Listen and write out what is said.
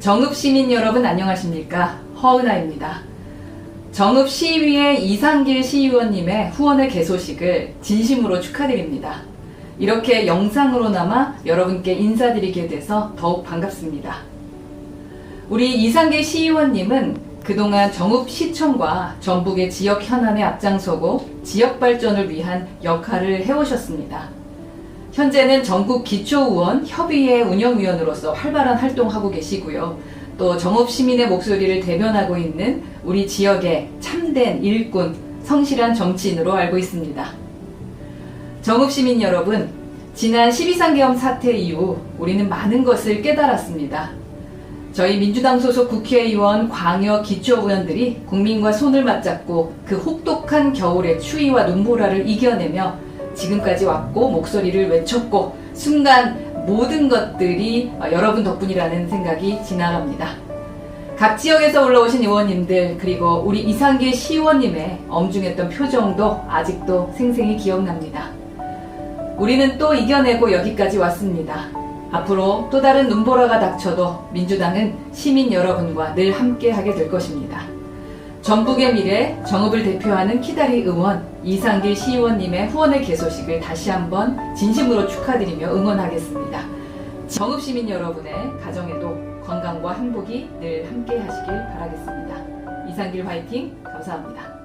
정읍 시민 여러분 안녕하십니까? 허은아입니다. 정읍 시의회 이상길 시의원님의 후원의 개소식을 진심으로 축하드립니다. 이렇게 영상으로나마 여러분께 인사드리게 돼서 더욱 반갑습니다. 우리 이상길 시의원님은 그동안 정읍 시청과 전북의 지역 현안에 앞장서고 지역 발전을 위한 역할을 해오셨습니다. 현재는 전국 기초의원 협의회 운영위원으로서 활발한 활동하고 계시고요. 또 정읍 시민의 목소리를 대변하고 있는 우리 지역의 참된 일꾼, 성실한 정치인으로 알고 있습니다. 정읍 시민 여러분, 지난 12.3계엄 사태 이후 우리는 많은 것을 깨달았습니다. 저희 민주당 소속 국회의원, 광역 기초의원들이 국민과 손을 맞잡고 그 혹독한 겨울의 추위와 눈보라를 이겨내며 지금까지 왔고 목소리를 외쳤고 순간 모든 것들이 여러분 덕분이라는 생각이 지나갑니다. 각 지역에서 올라오신 의원님들 그리고 우리 이상길 시의원님의 엄중했던 표정도 아직도 생생히 기억납니다. 우리는 또 이겨내고 여기까지 왔습니다. 앞으로 또 다른 눈보라가 닥쳐도 민주당은 시민 여러분과 늘 함께하게 될 것입니다. 전북의 미래 정읍을 대표하는 키다리 의원 이상길 시의원님의 후원의 개소식을 다시 한번 진심으로 축하드리며 응원하겠습니다. 정읍 시민 여러분의 가정에도 건강과 행복이 늘 함께 하시길 바라겠습니다. 이상길 화이팅 감사합니다.